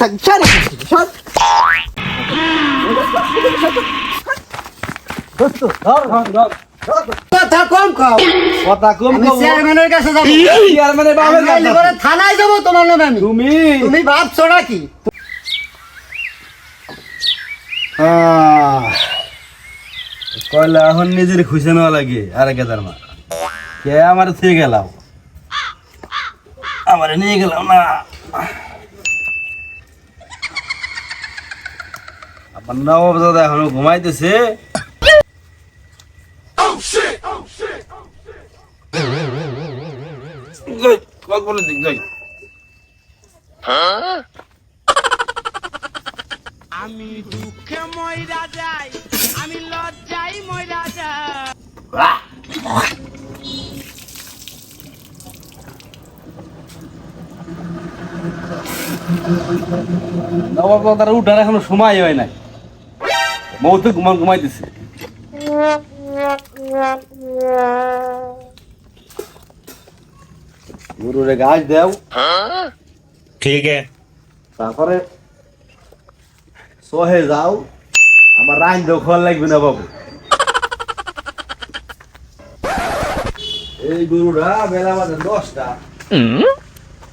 সর সর। কথা কম খাও কথা কম চেয়ারম্যানের কাছে যাব। চেয়ারম্যানের বাবার কাছে। থানায় যাব তোমার নামে আমি। তুমি? তুমি ভাবছ নাকি? কয়লা এখন নিজের খুশি নেওয়া লাগে আরে কেদার মা কে আমার থেকে গেলাম? আমার নিয়ে গেলাম না। নবাব দাদা এখনও ঘুমাইতেছে। যাই, দিক, যাই। আমি দুঃখে ময়রা যাই আমি লজ্জাই ময়রা যাই। নবাব দাদার উঠার এখনও সময় হয় নাই। মৌ তো ঘুমান ঘুমাই দিছে। গরুরে দেও। ঠিক তারপরে সহে যাও। আমার রান দখল লাগবে না বাবু। এই গুরুরা বেলা বাজে দশটা।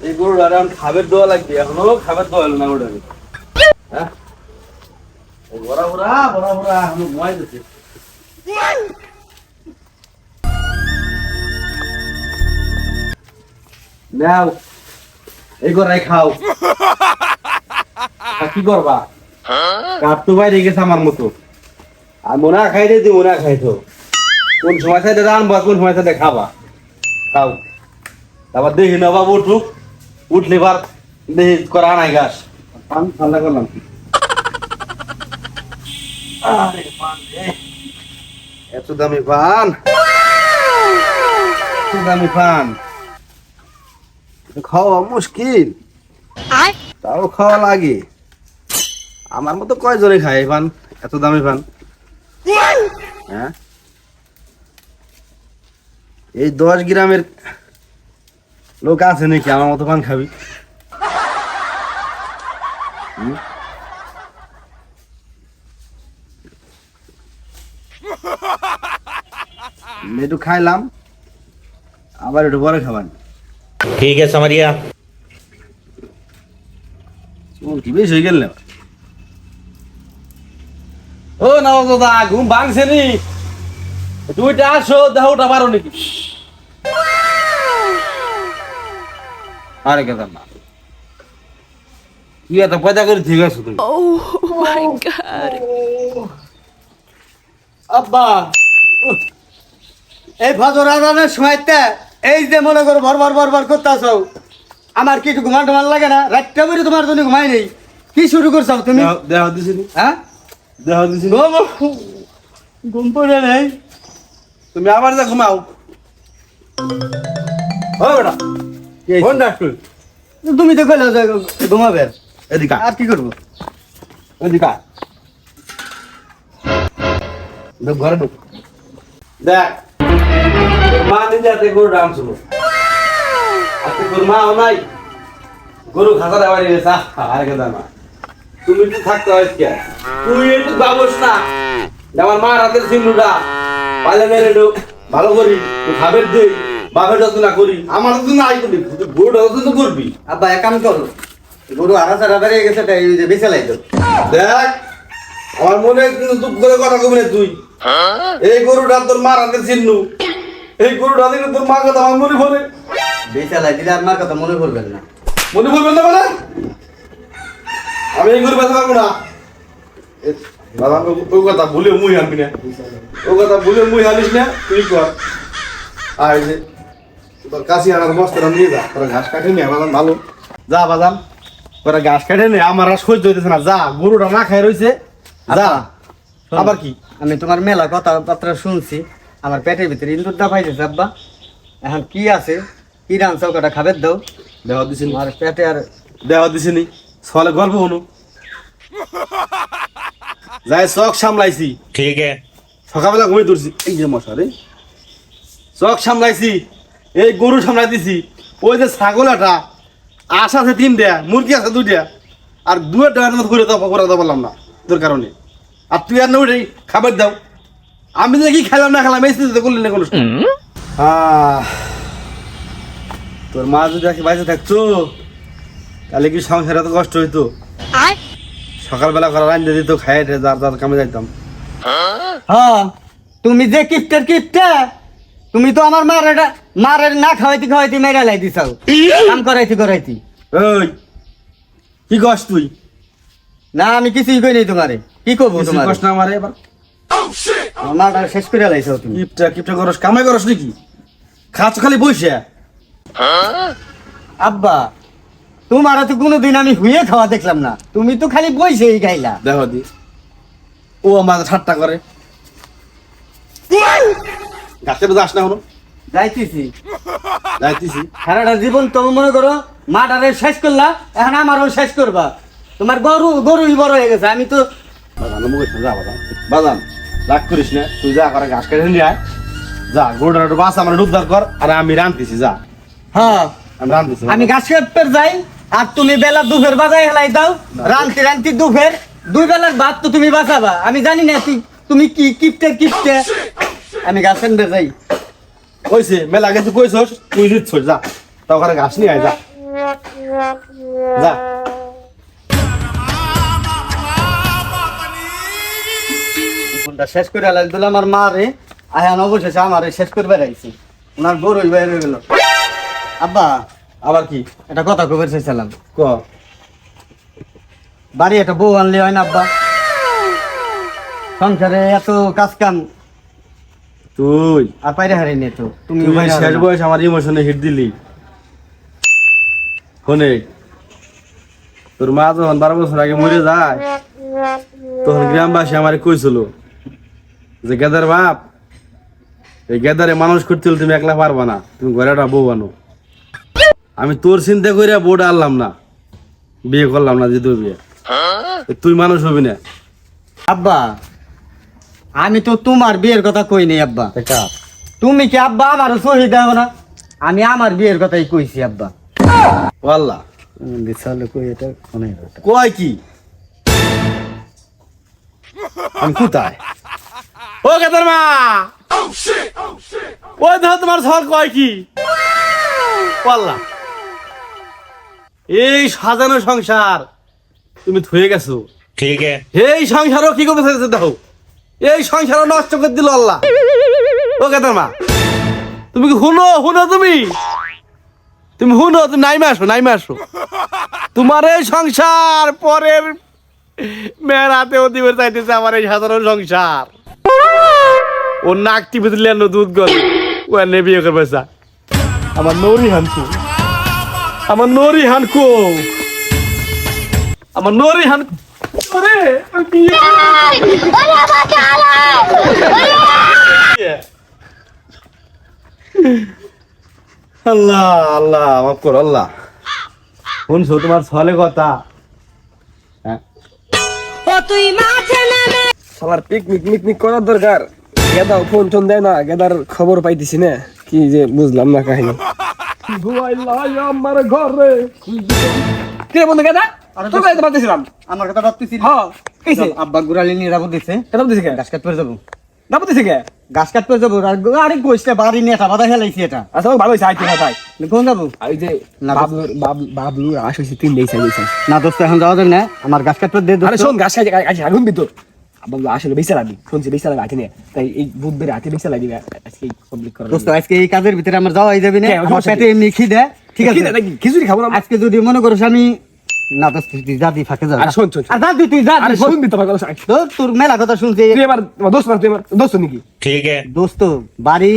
এই গরুরা খাবার দেওয়া লাগবে এখনও খাবার দেওয়া না ওটাকে হ্যাঁ? বড়া বড়া বড়া বড়া, এখনও ঘুমাইতেছে নাও, এই গড়াই খাও। কি করবা? কাপ তো বাইরে গেছে আমার মতো। আর মোনা খাইতে দি মোনা খাইতো। কোন সময় সাথে রানবা কোন সময় সাথে খাবা। খাও। তারপর দেখি না উঠুক। উঠলে বার, দেখি করা নাই গাছ ঠান্ডা করলাম। আরে পান রে। এত দামি পান এত দামি পান খাওয়া মুশকিল। তাও খাওয়া লাগে। আমার মতো কয়জনে খায় এই পান এত দামি পান হ্যাঁ? এই দশ গ্রামের লোক আছে নাকি? আমার মতো পান খাবি? হুম? একটু খাইলাম আবার একটু বড় খাবেন। ঠিক আছে মারিয়া। কি বেশ হয়ে গেল ও না দাদা ঘুম ভাঙছে নি। দুইটা আসো দেহ ওটা পারো নাকি? আরে কেদার না এত পয়দা করে ঠিক আছো তুমি? Oh আব্বা এই ফজর আজানের সময়তে এই যে মনে করো ভর ভর ভর ভর করতেছ আমার কি একটু ঘুমান টুমান লাগে না? রাতটা বেরো তোমার জন্য ঘুমাই নেই। কি শুরু করছ তুমি? দেহ দেহ দিছি নি হ্যাঁ? দেহ দিছি নি? ঘুম পড়ে নেই। তুমি আবার যা ঘুমাও। ও বেটা ফোন ডাক্তার? তুমি তো কইলে ঘুমাবে। এদিকে আর কি করব? এদিকে ঘরে ঢুক। দেখ মা নিজে হাতে গরু ডাম ছিল। আজকে তোর মাও নাই। গরু খাসা দেওয়া গেছে। আরে কেদার মা তুমি তো থাকতে হয় কে তুই একটু বাবস না। আমার মা রাতের সিন্ধুটা পালে মেরে ভালো করি। তুই খাবার দেই। বাপের যত্ন না করি। আমার যত্ন নাই করি। তুই গরুটা যত্ন করবি। আব্বা এক কাম করো। গরু আড়া চারা বেরিয়ে গেছে তাই এই যে বেঁচে লাইতো দেখ আমার মনে কিন্তু দুঃখ করে কথা কবি না তুই। এই গরুটা তোর মা রাতে চিন্নু এই গরুটা দেখে তোর মা কথা আমার মনে পড়ে। বেঁচে লাই দিলে আর মার কথা মনে করবেন না। মনে পড়বে না মানে? আমি এই গরু বেঁচে পারব না। বাবা ওই কথা ভুলে মুই আনবি না। ও কথা ভুলে মুই আনিস না তুই কর। আর যে তোর কাশি আনার বস্তাটা নিয়ে যা তোর ঘাস কাটে নে বাজান ভালো। যা বাজান তোরা ঘাস কাটে নে আমার আর সহ্য হইতেছে না। যা গরুটা না খাই রইছে। যা। আবার কি? আমি তোমার মেলা কথাবার্তা শুনছি। আমার পেটের ভিতরে ইন্দুর দা পাইছে আব্বা। এখন কি আছে? কি রান চৌকাটা খাবে দাও। দেওয়া দিছি আর পেটে আর দেওয়া দিছি নি। সলে গল্প হনু যাই চক সামলাইছি। ঠিক আছে। সকালবেলা ঘুমিয়ে তুলছি এই যে মশারে চক সামলাইছি। এই গরু সামলাই দিছি। ওই যে ছাগলাটা আশা আছে তিন দেয়া মুরগি আছে দুইটা। আর দুয়ের ডাক্তার মতো করে তো করে তো বললাম না তোর কারণে। আর তুই আর না খাবার দাও। আমি দেখি খেলাম না খেলাম এই স্থিতিতে করলি না কোনো তোর মা যদি আজকে বাইরে থাকতো তাহলে কি সংসারে এত কষ্ট হইতো? সকালবেলা করা রান্না দিত খাই যার যার কামে যাইতাম। হ্যাঁ? তুমি যে কিপ্টের কিপ্টে তুমি তো আমার মারের মারের না খাওয়াইতে খাওয়াইতে মেরা লাই দিছাও কাম করাইতে করাইতে। ওই কি কষ্ট তুই? না আমি কিছুই কই নাই তোমারে। কি করব কিছু তোমার? না আমারে এবার। আমার মাটা শেষ করে লাইছো তুমি। কিপটা কিপটা করস কামাই করস নাকি? খাচ্ছ খালি বসে আব্বা তোমার তো কোনোদিন আমি হুয়ে খাওয়া দেখলাম না। তুমি তো খালি খাইলা। দেখো দি। ও আমার ঠাট্টা করে। গাছের না হলো যাইতেছি। যাইতেছি। সারাটা জীবন তুমি মনে করো মাটারে শেষ করলা এখন আমারও শেষ করবা। তোমার গরু গরুই বড় হয়ে গেছে আমি তো বাজান। বাজান। রাগ করিস না তুই যা করে ঘাস কেটে নিয়ে আয়। যা গোড়া একটু বাস আমার উদ্ধার কর আর আমি রাঁধতেছি যা। হ্যাঁ। আমি রাঁধতেছি আমি গাছ কাটতে যাই আর তুমি বেলা দুপুর বাজায় হেলাই দাও। রান্তি রান্তি দুপুর দুই বেলার ভাত তো তুমি বাঁচাবা। আমি জানি না তুই তুমি কি কিপটে কিপটে। আমি গাছ কাটতে যাই। কইছে মেলা গেছে কইছস তুই দিচ্ছ যা। তা ওখানে ঘাস নিয়ে আয় যা। যা। জীবনটা শেষ করে হেলাই দিল আমার মা রে আয়ান অবশেষে আমার শেষ করবে রাখছি ওনার গরুই বাইরে হয়ে গেল আব্বা আবার কি? এটা কথা কবে চাইছিলাম। ক? বাড়ি একটা বউ আনলে হয় না আব্বা? সংসারে এত কাজ কাম তুই? আর পাইরে হারি নে তো। তুমি শেষ বয়স আমার ইমোশনে হিট দিলি। শোনে তোর মা যখন বারো বছর আগে মরে যায় তখন গ্রামবাসী আমার কইছিল যে গেদার বাপ এই গেদারে মানুষ করতে হলে তুমি একলা পারবা না তুমি ঘরে একটা বউ আনো আমি তোর চিন্তা করে বউটা আনলাম না বিয়ে করলাম না যেহেতু বিয়ে। তুই মানুষ হবি না। আব্বা আমি তো তোমার বিয়ের কথা কই নাই আব্বা। দেখা তুমি কি আব্বা আমার সহি দাও না? আমি আমার বিয়ের কথাই কইছি আব্বা। আল্লাহ বিশালে কই এটা? কয় কি? আমি কোথায়? ও কেতর মা। ও ধর তোমার সর কয় কি? পাল্লা। এই সাজানো সংসার তুমি থুয়ে গেছো। ঠিক এই সংসারও কি করতে চাইছে দেখো। এই সংসারও নষ্ট করে দিল আল্লাহ। ও কেতার মা। তুমি কি হুনো? হুনো তুমি? তুমি হুনো? তুমি নাই আসো নাই মাসো তোমার এই সংসার পরের মেয়ের হাতেও দিবে চাইতেছে আমার এই সাধারণ সংসার। ও নাক টিপে দিলে দুধ গলে। ও এনে বিয়ে করবে চা। আমার নরি হানকু আমার নরি হানকু আমার নরি হানকু আরে, আল্লাহ আল্লাহ মাফ কর আল্লাহ। শুনছো তোমার ছলে কথা? হ্যাঁ। ও তুই মাঠে নেমে সবার পিকনিক মিকনিক করার দরকার। গেদা ফোন টোন দেয় না গেদার খবর পাইতেছি না। কি যে বুঝলাম না কাহিনী। আমার ঘরে। কি রে বন্ধু গেদা? তোর আমার কথা ভাবতেছি হ্যাঁ আব্বা গুড়ালি নিরাপদ দিছে। কেন পাঠিয়েছি কে? গাছ কাটতে যাব। পাঠিয়েছি কে? গাছ কাটতে যাব। আর আরে কইছে বাড়ি নিয়ে এটা বাধা খেলাইছি এটা। আচ্ছা ভালো হয়েছে আইতে না তাই কোন যাব? ওই যে বাবলু বাবলুর তিন দিয়েছে না দোস্ত এখন যাওয়া যাবে না। আমার গাছ কাটতে দে আরে শোন গাছ আজ আগুন দিত। আসলে বেসা শুনছি বেসা লাগবে তাই এই বুধবার হাতে বেসা লাগবি আজকে কমপ্লিট দোস্ত আজকে এই কাজের ভিতরে আমার যাওয়াই যাবে না। হ্যাঁ, আমার এমনি খিদে ঠিক আছে? খিচুড়ি খাব না আজকে যদি মনে করো আমি না তুই দাদি ফাঁকে শোন শোন আর দাদি তুই যা আরে শুনবি তোর মেলা কথা শুনছি। তুই এবার দোস্ত তুই এবার দোস্ত নাকি? ঠিক আছে। দোস্ত বাড়ি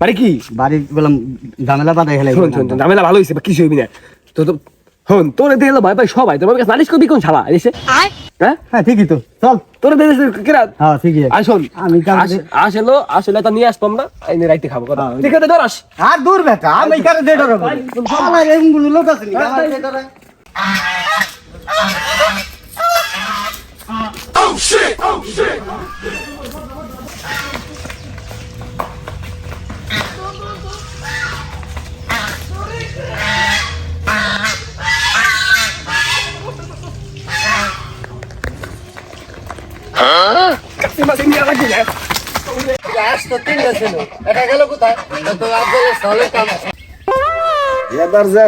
বাড়ি কি? বাড়ি বললাম ঝামেলা বাদ হেলাই শোন ঝামেলা ভালো হইছে কিছু হইবি না। তো শোন তোর দেখে ভাই ভাই সবাই। তোমার কাছে নালিশ করবি কোন ছাড়া এসে? হ্যাঁ? হ্যাঁ ঠিকই তো। চল। তোর দেখে কেরা? হ্যাঁ ঠিকই শোন আমি কাল আসলো আসলে তো নিয়ে আসতো আমরা। এনে রাইতে খাব কথা। হ্যাঁ, ঠিক আছে ধর আস। আর দূর বেটা আমি কারে দে ডরাবো আমার এমগুলো লোক আছে নি আমার দে ডরাই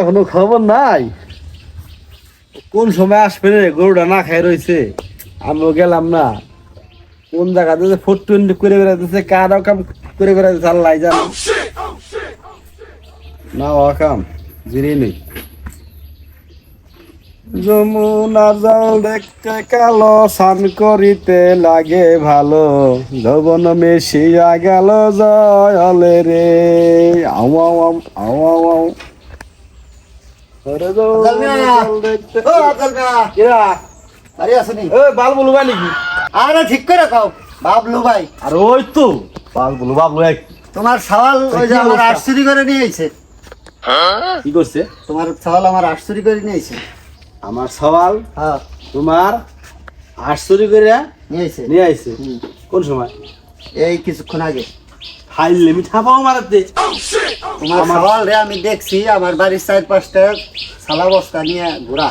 কোনো খবর নাই। কোন সময় আসবে রে? গরুটা না খাই রয়েছে আমিও গেলাম না। কোন জায়গাতে যে ফোর টোয়েন্টি করে বেড়াতেছে কার কাম করে বেড়াতেছে আল্লাহ জানো। না অকাম জিরে নেই। যমুনার জল দেখতে কালো স্নান করিতে লাগে ভালো। যৌবন মেশিয়া গেল জয়লে রে। আও? আরে ঠিক করে খাও বাবলু ভাই আর ওই তো। বাল বলু বাবলু এক। তোমার সওয়াল ওই যে কি আমার করে আইছে। কি করছে? তোমার সওয়াল আমার আটচুরি করে নিয়ে আইছে। আমার সওয়াল হ্যাঁ। তোমার আটশোরি করে নিয়ে আইছে নিয়ে আইছে। কোন সময়? এই কিছুক্ষণ আগে। হাইলে মিঠা পাও মারাতে তোমার সওয়াল রে আমি দেখছি আমার বাড়ির চার পাঁচটা সালা বস্তা নিয়ে ঘোরা।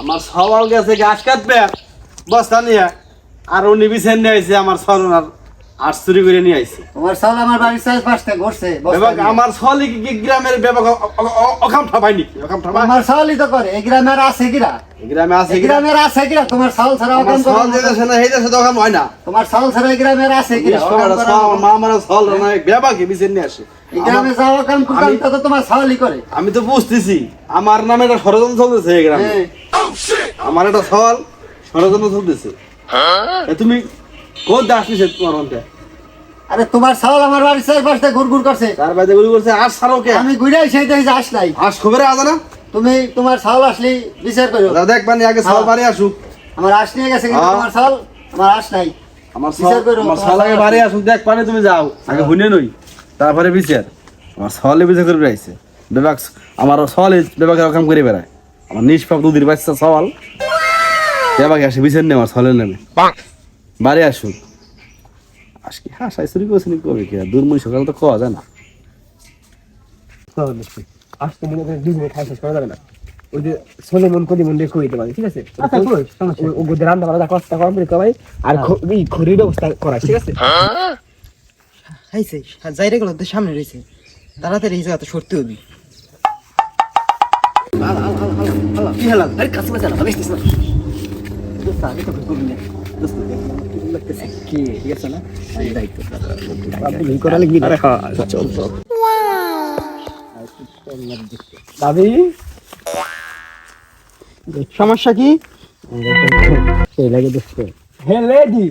আমার সওয়াল গেছে গাছ কাটবে। বস্তা নিয়ে। আর উনি বিছেন নিয়ে আইছে আমার সরনার আটশোরি করে নিয়ে আইছে। তোমার সওয়াল আমার বাড়ির চার পাঁচটা ঘুরছে। আমার সলি কি গ্রামের ব্যাপক অকাম ঠাপাই নাকি অকাম ঠাপাই আমার সওয়ালই তো করে এই গ্রামের আছে কিরা? গ্রামে আছে গ্রামের আছে কিরা? তোমার সওয়াল ছাড়া অকাম করে দেশে না দেশে তো অকাম হয় না। তোমার সওয়াল ছাড়া এই গ্রামের আছে কিরা? আমার। মা আমার সওয়াল না ব্যাপাকে বিছেন নিয়ে আসে? এই গ্রামে যাও অকাম কুকাম আমি- তো তোমার সওয়ালই করে। আমি তো বুঝতেছি আমার নামে একটা ষড়যন্ত্র চলতেছে এই গ্রামে। হ্যাঁ। আমার একটা সওয়াল ষড়যন্ত্র চলতেছে। এ তুমি কোন দাস নিছে তোমার আরে তোমার আমার বাড়ির ঘুর ঘুর করছে। তার বাইরে গুলি করছে আর সারো কে? আমি ঘুরে সেই দেখি আস নাই। আস খবরে আজ না? তুমি তোমার আসলি বিচার করো। দাদা আগে বাড়ি আসুক। আমার আস নিয়ে গেছে কিন্তু হ্যাঁ। তোমার সওয়াল আমার আস নাই। আমার বিচার করো, আমার তোমার সাল আগে বাড়ি আসুক দেখ পানি তুমি যাও। আগে হুনে নই তারপরে বিচার। আমার সওয়ালে বিচার করে বেড়াইছে। বেবাক আমার সওয়ালে বেবাকের কাম করে বেড়ায়। আমার নিষ্পাপ দুদির বাচ্চা সওয়াল বেবাকে আসে বিচার নেই আমার সওয়ালের নামে। বাড়ি আসুক। আজকে হ্যাঁ সাইসুরি করছে নি কবে কি? আর দুর্মুই সকাল তো খাওয়া যায় না। আজকে মনে করে দুজনে খাই শেষ করা যাবে না। ওই যে সোলেমন কদি মন রেখে দিতে পারি ঠিক আছে? আচ্ছা, কই, সমস্যা ও- ও গোদে রান্না বান্না কষ্ট কম রেখে ভাই আর এই খড়ির ব্যবস্থা করা ঠিক আছে? খাইছে যাইরে গুলো তো সামনে রয়েছে। তাড়াতাড়ি এই সরতে হবে। কি আরে কাছে না না লাগি আরে হ্যাঁ দাবি সমস্যা কি? এই লাগে দেখতে। Hey lady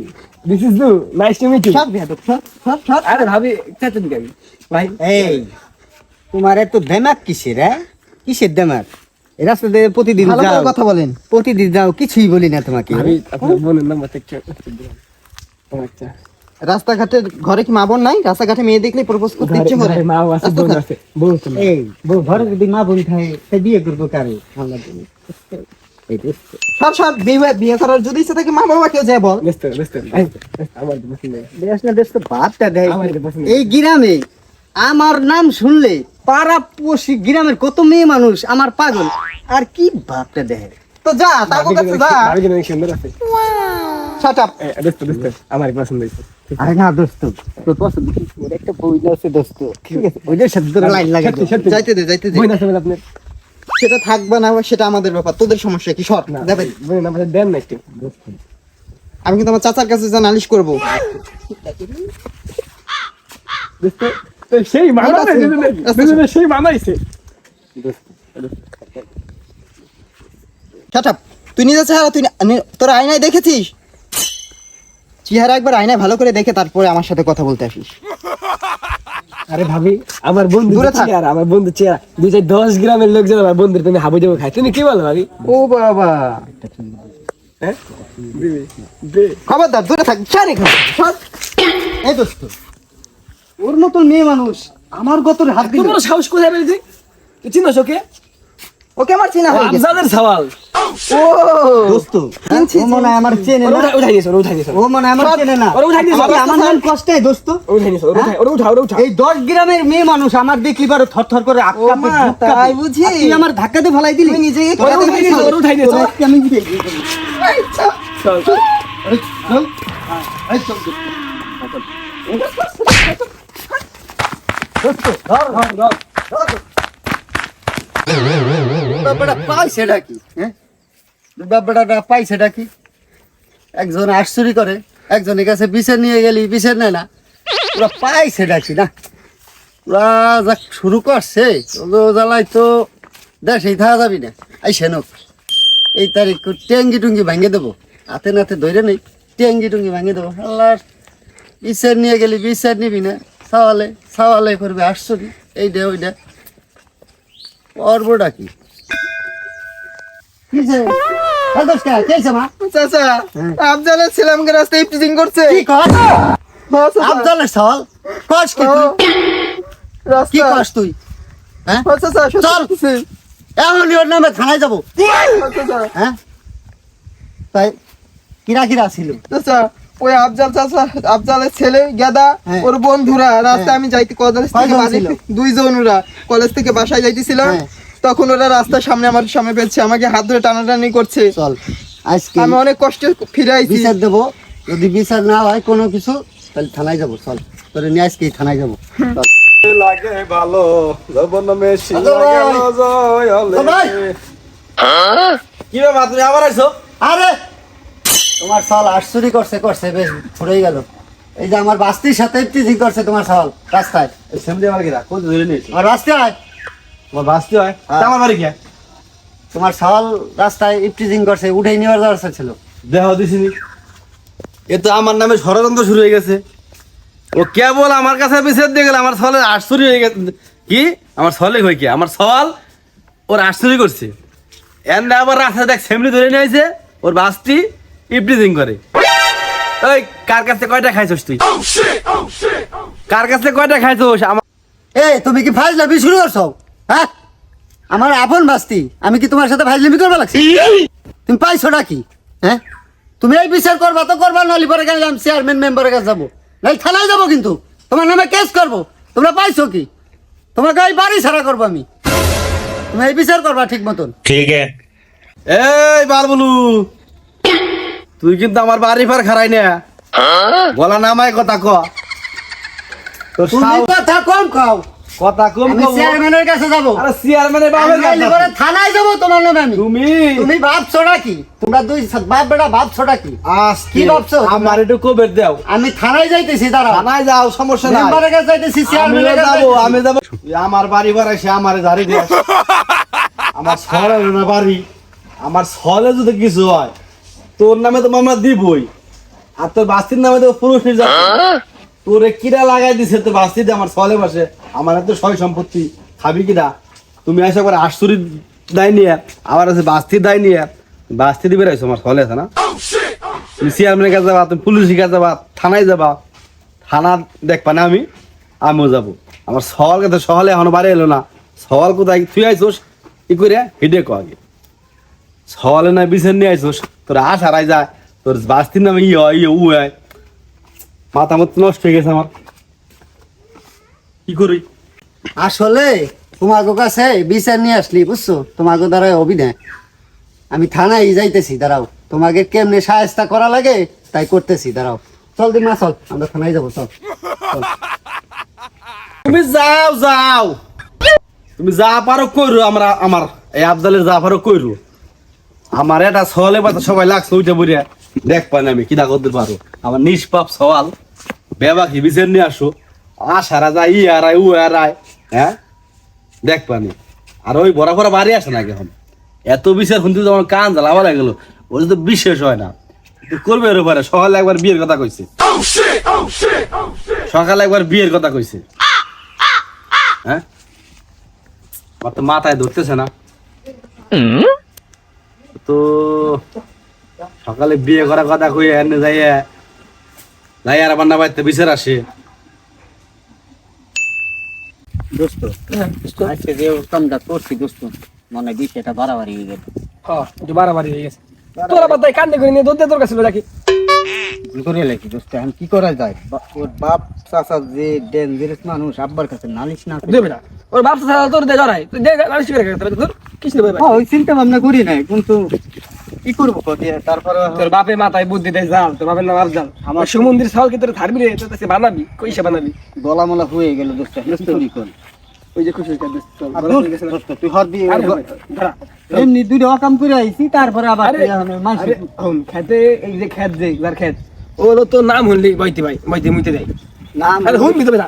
this is too nice to meet you সব বেয়াদব সব সব সব। আরে ভাবি চাচা দিকে ভাই। এই তোমার এত দেমাক কিসের হ্যাঁ? কিসের দেমাক? প্রতিদিন যাও। কথা বলেন। প্রতিদিন যাও কিছুই বলি না তোমাকে। ভাবি আপনার বোনের নাম্বার থেকে আচ্ছা। রাস্তাঘাটে ঘরে কি মা বোন নাই? রাস্তাঘাটে মেয়ে দেখলে প্রপোজ করতে ইচ্ছে করে? মাও আছে বোন আছে বোন এই ঘরে যদি মা বোন থাকে সে বিয়ে করব কারে? আল্লাহ। সব সব বিয়ে বিয়ে করার যদি ইচ্ছে থাকে মা বাবা কেউ যায় বল। দেয়। এই গ্রামে আমার নাম শুনলে পাড়া পড়শি গ্রামের কত মেয়ে মানুষ আমার পাগল। আর কি বাপটা দেয়? তো যা তার কাছে যা ভাবি কিন্তু সুন্দর আছে শাট আপ বেস্ট বেস্ট আমার পছন্দ হয়েছে। আরে না দোস্ত। তোর পছন্দ একটা বই আছে দোস্ত। ঠিক আছে সাথে তোর লাইন লাগে সত্যি, সত্যি। যাইতে দে যাইতে দে। বোন আছে বলে সেটা থাকবে না সেটা আমাদের ব্যাপার। তোদের সমস্যা কি? সর না দেবে বোন আমাদের দেন না একটু। আমি কিন্তু আমার চাচার কাছে যা নালিশ করব। সেই মানাইছে আচ্ছা, দুজনে সেই মানাইছে। শাট আপ তুই নিজের চেহারা তুই তোর আয়নায় দেখেছিস? চেহারা একবার আয়নায় ভালো করে দেখে তারপরে আমার সাথে কথা বলতে আসিস। আরে ভাবি আমার বন্ধু দূরে থাক। আর আমার বন্ধু চেহারা। দুই চার দশ গ্রামের লোকজন আমার বন্ধুর তুমি হাবু যাব খাই তুমি কি বলো ভাবি? ও বাবা। হ্যাঁ? খবরদার দূরে থাক এখানে। এই দোস্ত। ওর মতন মেয়ে মানুষ আমার গতর হাত দিল। তোমার সাহস কোথায় পেলি তুই? তুই চিনোস ওকে? ওকে আমার চেনা হয়ে গেছে। আমজাদের সওয়াল। ও দোস্ত ও মনে আমার চেনে না। উঠা- উঠাই ওরা উঠাই দিয়েছে। ও মনে আমার চেনে না। ওরা উঠাই দিয়েছে, আমার নাম কষ্টে দোস্ত। উঠাই দিয়েছে ওরা উঠাই ওরা উঠা ওরা এই দশ গ্রামের মেয়ে মানুষ আমার দেখলি পারো থর থর করে আটকা তাই বুঝি? তুই আমার ধাক্কা দিয়ে ফেলাই দিলি? তুই ওরা খেলাতে উঠাই গেছিস? দিয়েছে, উঠাই আজকে আমি দেবো। চল আরে, চল। এই চল, চল। ধর, ধর, ধর, ধর। ব্যাপারটা পাই সেটা কি হ্যাঁ ব্যাপারটা পাই সেটা কি একজন আশ্চর্য করে, একজনের কাছে বিচার নিয়ে গেলি, বিচার নেয় না। ওরা পাই সেটা কি না? ওরা যা শুরু করছে জ্বালাই তো দেশেই থাকা যাবি না। আই সেনক এই তারিখ ট্যাঙ্গি টুঙ্গি ভাঙে দেবো। হাতে নাতে ধরে নেই ট্যাঙ্গি টুঙ্গি ভাঙে দেবো। আল্লাহর বিচার নিয়ে গেলি, বিচার নিবি না। সাওয়ালে সাওয়ালে করবে আশ্চর্য। এইটা ওইটা পর্বটা কি? হ্যাঁ। আফজালের ছেলেমকে রাস্তায় ইফটিজিং করছে। কি কর হ্যাঁ, চাচা। কস কি কি কস তুই? চাচা, সত্যি চল। বলতেছি। ওর নামে থানায় যাব। হ্যাঁ, তাই কিরা কিরা ছিল? ওই আফজাল চাচা আফজালের ছেলে গেদা হ্যাঁ। ওর বন্ধুরা রাস্তায় আমি যাইতে কলেজ থেকে বাড়ি ছিল? দুইজন ওরা। কলেজ থেকে বাসায় যাইতেছিলাম। হ্যাঁ। তখন ওরা রাস্তার সামনে আমার সামনে পেয়েছে আমাকে হাত ধরে টানাটানি করছে। চল আজকে আমি অনেক কষ্টে ফিরে আইছি বিচার দেবো। যদি বিচার না হয় কোনো কিছু তাহলে থানায় যাব। চল তোরে নিয়ে আজকে থানায় যাব। চল। লাগে ভালো মেশি লাগে। কি তুমি আবার আইছো? আরে তোমার সাল আশ্চর্য করছে করছে বেশ ফুরেই গেল। এই যে আমার বাস্তির সাথে টিজিং করছে তোমার সাল রাস্তায়। এই সেমদি আমার কিরা কোন ধরে নিয়েছো আমার রাস্তায় তোমার বাঁচতে হয়? হ্যাঁ। আমার বাড়ি কে? তোমার সাল রাস্তায় ইপটিজিং করছে উঠেই নেওয়ার দরকার ছিল। দেহ দিছিনি এ তো আমার নামে ষড়যন্ত্র শুরু হয়ে গেছে। ও কেবল আমার কাছে বিচার দিয়ে গেল আমার সলে আশ্চর্য হয়ে গেছে। কি? আমার সলে হয়ে কি? আমার সওয়াল ওর আশ্চর্য করছে। না আবার রাস্তায় দেখ সেমনি ধরে নিয়েছে ওর বাসটি এভরিথিং করে। ওই কার কাছে কয়টা খাইছস তুই? কার কাছে কয়টা খাইছস? আমার এ তুমি কি ফাইজলামি শুরু করছ? হ্যাঁ? আমার আপন বাস্তি আমি কি তোমার সাথে ফাইজলামি করবা লাগছি? তুমি পাইছো নাকি হ্যাঁ? তুমি এই বিচার করবা তো করবা নলি পরে গেলাম চেয়ারম্যান মেম্বারের কাছে যাব? নাই থানায় যাব কিন্তু। তোমার নামে কেস করব। তোমরা পাইছো কি? তোমাকে ওই বাড়ি ছাড়া করব আমি। তুমি এই বিচার করবা ঠিক মতন। ঠিক এই বারবলু তুই কিন্তু আমার বাড়ি ফার খারাই না। গলা নামায় কথা ক। তুমি কথা কম কথা কম। চেয়ারম্যানের কাছে যাব। আরে চেয়ারম্যানের বাপের কাছে। নাইলে থানায় যাব তোমার নামে আমি। তুমি তুমি ভাবছ নাকি তোমরা দুই বাপ বেটা আজকে কি ভাবছ? আমার একটু কবের দাও। আমি থানায় যাইতেছি থানায় যাও সমস্যা নাই। মেম্বারের কাছে যাইতেছি চেয়ারম্যানের কাছে যাব আমি যাব। আমার বাড়ি ভাড়া এসে আমার ধারে দিয়ে আমার শহরে না বাড়ি। আমার শহরে যদি কিছু হয় তোর নামে তো মামলা দিবই। আর তোর বাস্তির নামে তো পুরুষ নির্যাতন। তোরে কিরা লাগাই দিছে তোর বাস্তিতে আমার শহরে বসে আমার এত সয় সম্পত্তি। খাবি কিনা তুমি আসে একবার আশুরি দায় নিয়ে আবার আছে বাস্তির দায় নিয়ে বাস্তি দিবে রাইছো আমার শহরে আছে না? তুমি চেয়ারম্যানের কাছে যাবা তুমি পুলিশের কাছে যাবা থানায় যাবা থানা দেখবা না আমি? আমিও যাব। আমার সওয়াল কথা সহলে এখনও বাড়ি এলো না। সওয়াল কোথায়? তুই আইছোস ই করে হেডে কো আগে। সওয়ালে না বিচার নিয়ে আইছোস তোর আশ হারাই যায় তোর বাস্তির নামে ই হয় ইয়ে উ হয়। মাথা মতো নষ্ট হয়ে গেছে আমার। কি করি? আসলে তোমাকে কাছে বিচার নিয়ে আসলি বুঝছ? তোমাকে দ্বারা অভিনয় আমি থানায় যাইতেছি দাঁড়াও। তোমাকে কেমনে সাহেস্তা করা লাগে তাই করতেছি দাঁড়াও। চল দিন মা চল। আমরা থানায় যাব চল। তুমি যাও যাও। তুমি যা পারো কইরো আমরা আমার এই আফজালের যা পারো কইরো। আমার এটা সওয়ালে পাতা সবাই লাগছে ওইটা বুড়িয়া দেখ পানি আমি, কিনা করতে পারো। আমার নিষ্পাপ সওয়াল। বেবা কি বিচার নিয়ে আসো। আশারা যায়, ই আর উ আর হ্যাঁ? দেখ পানি আর ওই বড় বড় বাড়ি আসে না এখন? এত বিচার শুনতে তো আমার কান জ্বালাবা লাগল। ওর তো বিশেষ হয় না। করবে এর উপরে। সকালে একবার বিয়ের কথা কইছে। সকালে একবার বিয়ের কথা কইছে। হ্যাঁ? মাথায় ধরতেছে না। তো সকালে বিয়ে করার কথা কই এনে যাইয়া যাই আর বান্না বাড়িতে বিচার আসে। দোস্ত আজকে যে কামটা করছি দোস্ত মনে বিষয়টা বাড়াবাড়ি হয়ে গেল হ্যাঁ বাড়াবাড়ি হয়ে গেছে। তোর আবার তাই কান্দে করে নিয়ে দৌড় দিয়ে তোর কাছে নাকি কি? করে লাগি দোস্ত এখন কি করা যায়? ওর বাপ চাচা যে ডেঞ্জারাস মানুষ আব্বার কাছে নালিশ না দেবে না। ওর বাপ ছাড়া তোর দিয়ে জড়াই তুই দে নালিশ করে তোর কিছু নেবে হ্যাঁ ওই চিন্তা ভাবনা করি নাই কিন্তু কি করব তারপরে তোর বাপে মাথায় বুদ্ধি দেয় জাল তোর বাপের নাম আফজাল। আমার সাল কি তোর থারবি রে? তোর কাছে বানাবি? কইসা বানাবি? গলা মলা হয়ে গেল দোস্ত ওই যে খুশি তুই হর দিয়ে ভাই। এমনি অকাম করে আইছি তারপরে আবার খেতে এই যে খেত যে যার খেত ও হলো তোর নাম শুনলি বইতে ভাই বইতে মুইতে দেয়। নাম হুন না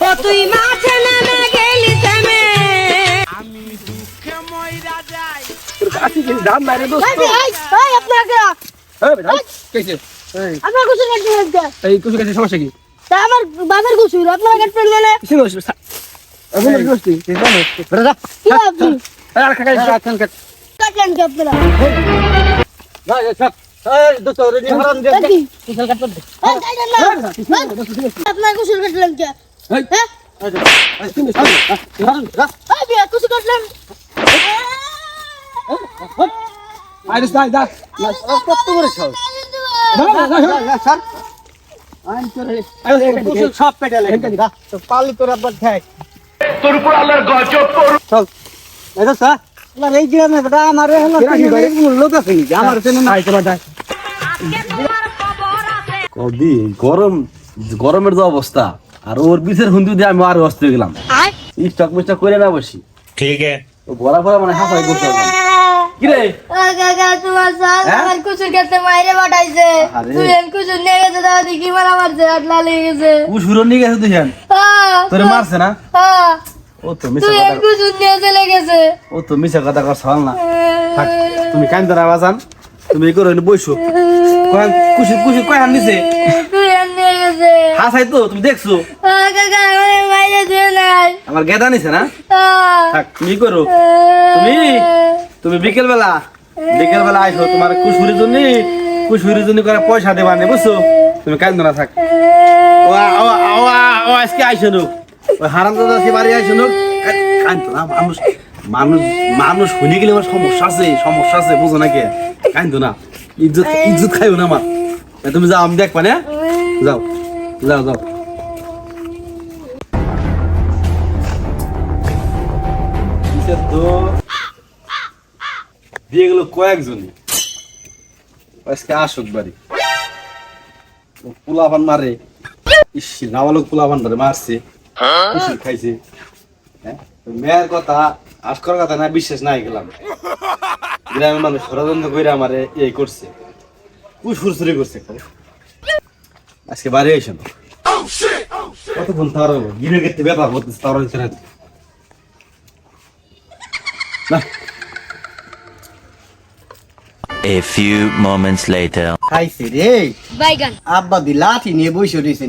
ও তুই মাঠে নেমে গেলি থেমে আমি দুঃখে ময়রা যাই তোর কাছে কি দাম নাই দোস্ত এই এই, এই, আপনাকে এই বেটা কেছে আপনার কুসুর কাটতে লাগবে এই কাছে সমস্যা কি তা আমার বাপের কুসুর আপনার কাটতে গেলে কিছু না এখন কি করছিস কি আপনি আর কাকা কাটলেন কি আপনারা এই এই, কাটলেন না। এই, আপনার কুসুর কাটলেন কে হ্যাঁ এই বিয়া, কুসুর কাটলেন আরে সাই দা কত করে খাও সব পেটে লাগে পালি তোর আবার খাই তোর উপর আল্লাহর গজব চল এটা স্যার কবি গরম গরমের অবস্থা আর ওর পিছের হুন্দু দিয়ে আমি অস্ত গেলাম স্টক মিস্টক করে না বসি। ঠিক আছে। মানে হাফাই করতে হ্যাঁ? মাইরে বাটাইছে নিয়ে গেছে মারছে না? ও তো এন কথা কুসুর চলে গেছে। ও তো মিশা কথা কর সাল না। থাক তুমি বাজান তুমি এই করো বইছো কয়ান কুসি কুসি কয়ান নিছে? তুই এন হাসাই তো তুমি দেখছ? আমার গেদা নিছে না? থাক তুমি করো। তুমি তুমি বিকেল বেলা বিকেল বেলা আইসো তোমার কুসুরির জন্য। কুসুরির জন্য করে পয়সা দেবা নে বুঝছ? তুমি কান ধরা থাক। ও আজকে আইসো নো। ওই হারাম দাদা আজকে বাড়ি আইসো নো কান্ত না, মানুষ শুনে গেলে আমার সমস্যা আছে সমস্যা আছে, বুঝো না কে? না, ইজ্জত ইজ্জত খাইও না আমার। তুমি যাও, আমি দেখবা, না? যাও যাও যাও। দিয়ে গেল কয়েকজনই। আজকে আসুক বাড়ি। পোলাপান মারে। ইস, নাবালক পোলাপান মারছে। খাইছে। হ্যাঁ? মেয়ের কথা আজকর কথা না বিশ্বাস নাই গেলাম। গ্রামের মানুষ ষড়যন্ত্র করে আমারে এই করছে। চুরি করছে আজকে বাড়ি আইসেন কতক্ষণ তার গিরে গেতে ব্যাপার করতেছে তার না। A few moments later. খাইছে রে। বাইগান। আব্বা দি লাঠি নিয়ে বসে রয়েছে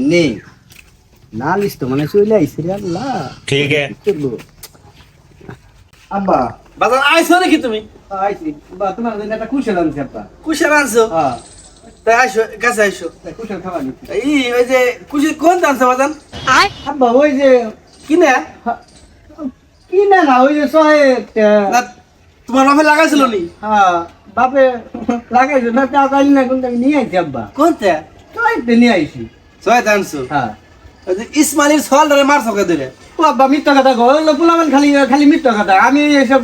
না লিস মানে চলে আইছি রে আল্লাহ। ঠিক আছে। আব্বা বাজার আইছো নাকি তুমি? আইছি। বা তোমার জন্য একটা কুশাল আনছি আব্বা। কুশাল আনছো? হ্যাঁ কোন আনছো ওই যে কিনে? কিনে না ওই যে সহে তোমার বাপে লাগাইছিল নি? হ্যাঁ বাপে লাগাইছিল না তা কাল না কোনটা নিয়ে আইছি আব্বা। কোনটা? তো নিয়ে আইছি। সহে আনছো? হ্যাঁ। ইসমাইলের ছল ধরে মারছো কে ধরে? ও আব্বা মিথ্যা কথা কো ওগুলো পোলামান খালি খালি মিথ্যা কথা। আমি এইসব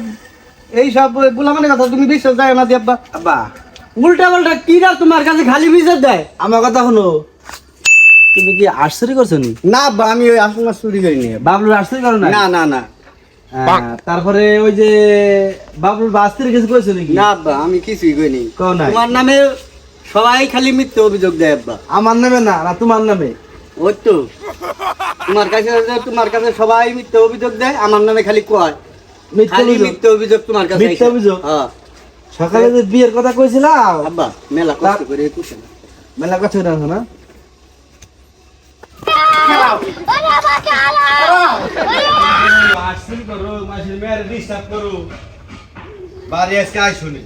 এইসব পোলামানের কথা তুমি বিশ্বাস যায় না দি আব্বা। আব্বা। উল্টা পাল্টা কিরা তোমার কাছে খালি বিচার দেয়? আমার কথা শুনো। তুমি কি আশ্চর্য করছ নি? না আব্বা আমি ওই আসল মাছ চুরি করিনি বাবলুর আশ্চর্য করো না না না। না তারপরে ওই যে বাবলুর বাস্তির কিছু কইছো নাকি? না আব্বা আমি কিছুই নাই। তোমার নামে সবাই খালি মিথ্যে অভিযোগ দেয় আব্বা। আমার নামে না না তোমার নামে। ওই তো। তোমার কাছে তোমার কাছে সবাই মিথ্যে অভিযোগ দেয় আমার নামে খালি কয়। খালি অভিযোগ। মিথ্যে অভিযোগ তোমার কাছে মিথ্যা অভিযোগ? হ্যাঁ। সকালে যে বিয়ের কথা কইছিলাম? আব্বা মেলা কষ্ট করে একুশে মেলা না মাসির করো মাসির মেয়ের ডিস্টার্ব করো বাড়ি আজকে আইসুনি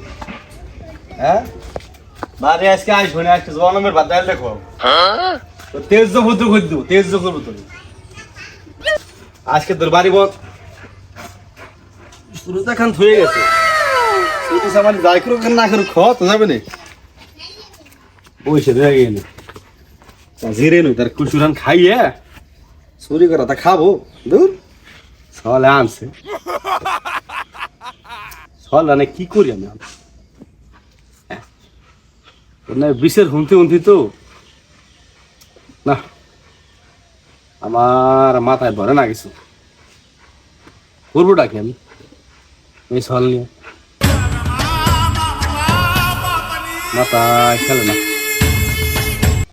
হ্যাঁ? বাড়ি আজকে আইস শুনে আজকে জনমের ভাত ডাল দেখো তেজ পুত্র খুঁজ দেবো তেজ করব তোর আজকে তোর বাড়ি বল খান থয়ে গেছে। আমার যাই করুক না করুক তো যাবে না। বসে রয়ে গেলে। জিরে নই, তার কুচুরান খাইয়ে, চুরি করা, তা খাব। দূর। সলে আনছে। সল আনে, কি করি আমি? মানে বিষের হুমতি হুমতি তো। না, আমার মাথায় ভরে না কিছু। করব ডাকি আমি? এই সল নিয়ে। মাথায় খেলে না।